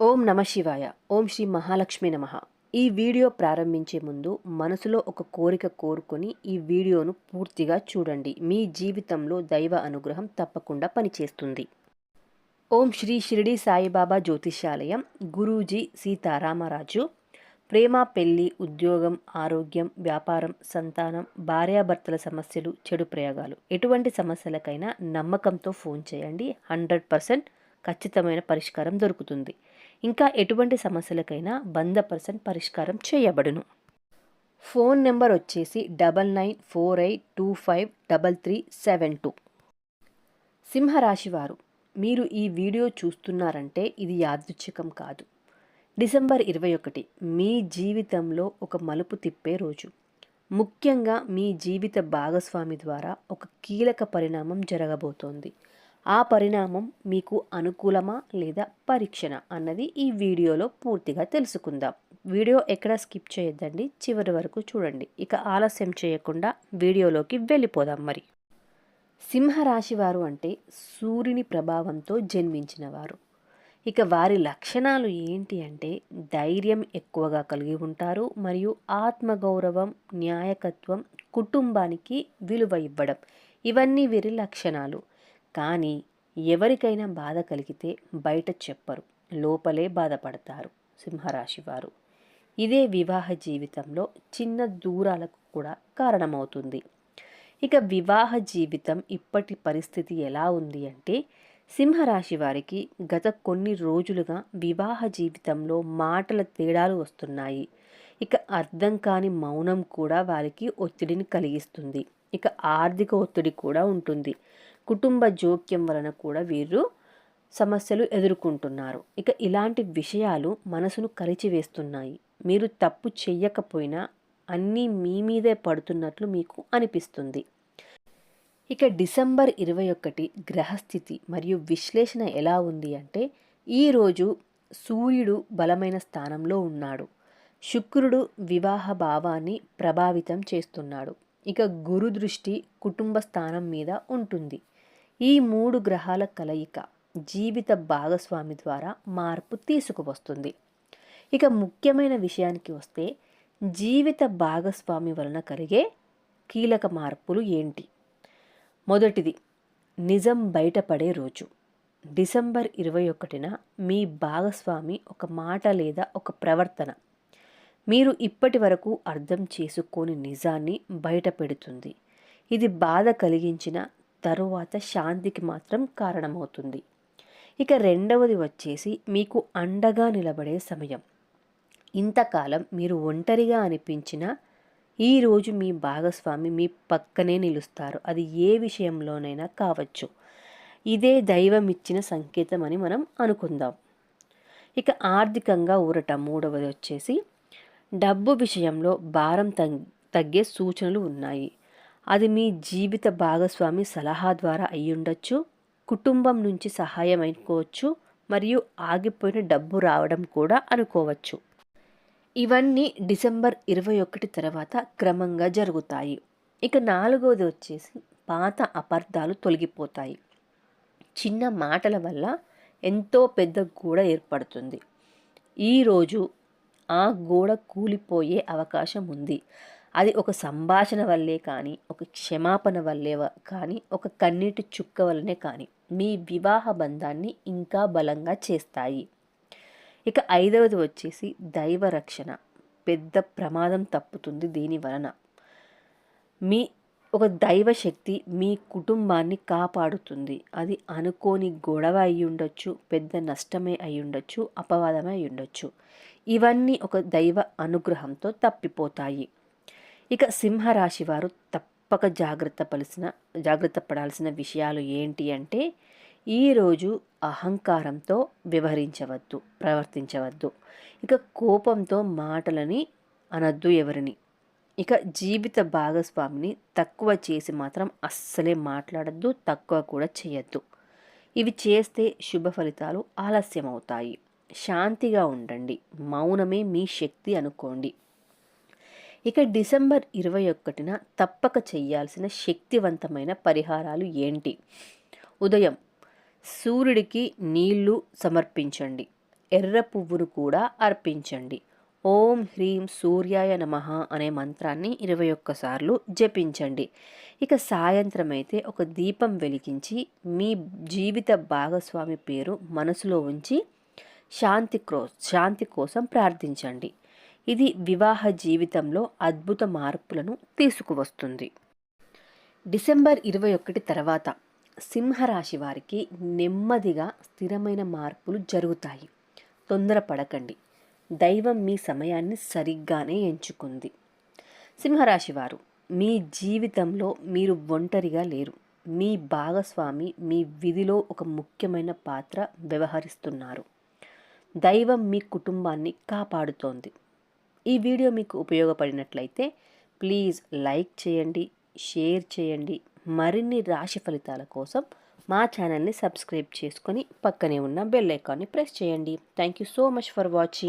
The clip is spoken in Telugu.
ఓం నమ శివాయ. ఓం శ్రీ మహాలక్ష్మి నమ. ఈ వీడియో ప్రారంభించే ముందు మనసులో ఒక కోరిక కోరుకొని ఈ వీడియోను పూర్తిగా చూడండి. మీ జీవితంలో దైవ అనుగ్రహం తప్పకుండా పనిచేస్తుంది. ఓం శ్రీ షిరిడి సాయిబాబా జ్యోతిషాలయం గురూజీ సీతారామరాజు. ప్రేమ పెళ్ళి ఉద్యోగం ఆరోగ్యం వ్యాపారం సంతానం భార్యాభర్తల సమస్యలు చెడు ప్రయోగాలు. ఎటువంటి సమస్యలకైనా నమ్మకంతో ఫోన్ చేయండి. హండ్రెడ్ పర్సెంట్ ఖచ్చితమైన పరిష్కారం దొరుకుతుంది. ఇంకా ఎటువంటి సమస్యలకైనా వంద పర్సెంట్ పరిష్కారం చేయబడును. ఫోన్ నెంబర్ వచ్చేసి double nine four eight two five double three seven two. సింహరాశివారు మీరు ఈ వీడియో చూస్తున్నారంటే ఇది యాదృచ్ఛికం కాదు. డిసెంబర్ ఇరవై ఒకటి మీ జీవితంలో ఒక మలుపు తిప్పే రోజు. ముఖ్యంగా మీ జీవిత భాగస్వామి ద్వారా ఒక కీలక పరిణామం జరగబోతోంది. ఆ పరిణామం మీకు అనుకూలమా లేదా పరీక్షణ అన్నది ఈ వీడియోలో పూర్తిగా తెలుసుకుందాం. వీడియో ఎక్కడ స్కిప్ చేయొద్దండి చివరి వరకు చూడండి. ఇక ఆలస్యం చేయకుండా వీడియోలోకి వెళ్ళిపోదాం మరి. సింహరాశి వారు అంటే సూర్యుని ప్రభావంతో జన్మించిన వారు ఇక వారి లక్షణాలు ఏంటి అంటే ధైర్యం ఎక్కువగా కలిగి ఉంటారు మరియు ఆత్మగౌరవం న్యాయకత్వం కుటుంబానికి విలువ ఇవ్వడం. ఇవన్నీ వీరి లక్షణాలు. కానీ ఎవరికైనా బాధ కలిగితే బయట చెప్పరు. లోపలే బాధపడతారు సింహరాశి వారు. ఇదే వివాహ జీవితంలో చిన్న దూరాలకు కూడా కారణమవుతుంది. ఇక వివాహ జీవితం ఇప్పటి పరిస్థితి ఎలా ఉంది అంటే సింహరాశి వారికి గత కొన్ని రోజులుగా వివాహ జీవితంలో మాటల తేడాలు వస్తున్నాయి. ఇక అర్థం కాని మౌనం కూడా వారికి ఒత్తిడిని కలిగిస్తుంది. ఇక ఆర్థిక ఒత్తిడి కూడా ఉంటుంది. కుటుంబ జోక్యం వలన కూడా వీరు సమస్యలు ఎదుర్కొంటున్నారు. ఇక ఇలాంటి విషయాలు మనసును కలిచివేస్తున్నాయి. మీరు తప్పు చెయ్యకపోయినా అన్నీ మీ మీదే పడుతున్నట్లు మీకు అనిపిస్తుంది. ఇక డిసెంబర్ ఇరవై ఒకటి గ్రహస్థితి మరియు విశ్లేషణ ఎలా ఉంది అంటే ఈరోజు సూర్యుడు బలమైన స్థానంలో ఉన్నాడు. శుక్రుడు వివాహ భావాన్ని ప్రభావితం చేస్తున్నాడు. ఇక గురు దృష్టి కుటుంబ స్థానం మీద ఉంటుంది. ఈ మూడు గ్రహాల కలయిక జీవిత భాగస్వామి ద్వారా మార్పు తీసుకువస్తుంది. ఇక ముఖ్యమైన విషయానికి వస్తే జీవిత భాగస్వామి వలన కలిగే కీలక మార్పులు ఏంటి? మొదటిది నిజం బయటపడే రోజు. డిసెంబర్ ఇరవై ఒకటిన మీ భాగస్వామి ఒక మాట లేదా ఒక ప్రవర్తన మీరు ఇప్పటి వరకు అర్థం చేసుకోని నిజాన్ని బయటపెడుతుంది ఇది బాధ కలిగించిన తరువాత శాంతికి మాత్రం కారణమవుతుంది. ఇక రెండవది వచ్చేసి మీకు అండగా నిలబడే సమయం. ఇంతకాలం మీరు ఒంటరిగా అనిపించిన ఈరోజు మీ భాగస్వామి మీ పక్కనే నిలుస్తారు. అది ఏ విషయంలోనైనా కావచ్చు. ఇదే దైవం ఇచ్చిన సంకేతం అని మనం అనుకుందాం. ఇక ఆర్థికంగా ఊరట మూడవది వచ్చేసి డబ్బు విషయంలో భారం తగ్గే సూచనలు ఉన్నాయి. అది మీ జీవిత భాగస్వామి సలహా ద్వారా అయ్యుండొచ్చు కుటుంబం నుంచి సహాయం అనుకోవచ్చు మరియు ఆగిపోయిన డబ్బు రావడం కూడా అనుకోవచ్చు. ఇవన్నీ డిసెంబర్ ఇరవై ఒకటి తర్వాత క్రమంగా జరుగుతాయి. ఇక నాలుగవది వచ్చేసి పాత అపార్థాలు తొలగిపోతాయి. చిన్న మాటల వల్ల ఎంతో పెద్ద గోడ ఏర్పడుతుంది. ఈరోజు ఆ గోడ కూలిపోయే అవకాశం ఉంది. అది ఒక సంభాషణ వల్లే కానీ ఒక క్షమాపణ వల్లే కానీ ఒక కన్నీటి చుక్క వల్లనే కానీ మీ వివాహ బంధాన్ని ఇంకా బలంగా చేస్తాయి. ఇక ఐదవది వచ్చేసి దైవ రక్షణ. పెద్ద ప్రమాదం తప్పుతుంది దీని వలన. మీ ఒక దైవ శక్తి మీ కుటుంబాన్ని కాపాడుతుంది. అది అనుకోని గొడవ అయి ఉండొచ్చు పెద్ద నష్టమే అయి ఉండొచ్చు అపవాదమే అయి ఉండొచ్చు. ఇవన్నీ ఒక దైవ అనుగ్రహంతో తప్పిపోతాయి. ఇక సింహరాశి వారు తప్పక జాగ్రత్త పలిసిన జాగ్రత్త పడాల్సిన విషయాలు ఏంటి అంటే ఈరోజు అహంకారంతో వ్యవహరించవద్దు ప్రవర్తించవద్దు. ఇక కోపంతో మాటలని అనద్దు ఎవరిని. ఇక జీవిత భాగస్వామిని తక్కువ చేసి మాత్రం అస్సలే మాట్లాడద్దు తక్కువ కూడా చేయొద్దు ఇవి చేస్తే శుభ ఫలితాలు ఆలస్యం అవుతాయి శాంతిగా ఉండండి. మౌనమే మీ శక్తి అనుకోండి. ఇక డిసెంబర్ ఇరవై ఒకటిన తప్పక చేయాల్సిన శక్తివంతమైన పరిహారాలు ఏంటి? ఉదయం సూర్యుడికి నీళ్ళు సమర్పించండి. ఎర్ర పువ్వును కూడా అర్పించండి. ఓం హ్రీం సూర్యాయ నమ అనే మంత్రాన్ని ఇరవై ఒక్కసార్లు జపించండి. ఇక సాయంత్రం అయితే ఒక దీపం వెలిగించి మీ జీవిత భాగస్వామి పేరు మనసులో ఉంచి శాంతి క్రో శాంతి కోసం ప్రార్థించండి. ఇది వివాహ జీవితంలో అద్భుత మార్పులను తీసుకువస్తుంది. డిసెంబర్ ఇరవై ఒకటి తర్వాత సింహరాశి వారికి నెమ్మదిగా స్థిరమైన మార్పులు జరుగుతాయి. తొందరపడకండి దైవం మీ సమయాన్ని సరిగ్గానే ఎంచుకుంది. సింహరాశి వారు మీ జీవితంలో మీరు ఒంటరిగా లేరు. మీ భాగస్వామి మీ విధిలో ఒక ముఖ్యమైన పాత్ర వ్యవహరిస్తున్నారు. దైవం మీ కుటుంబాన్ని కాపాడుతోంది. ఈ వీడియో మీకు ఉపయోగపడినట్లయితే ప్లీజ్ లైక్ చేయండి షేర్ చేయండి. మరిన్ని రాశి ఫలితాల కోసం మా ఛానల్ని సబ్స్క్రైబ్ చేసుకొని పక్కనే ఉన్న బెల్ ఐకాన్ని ప్రెస్ చేయండి. Thank you so much for watching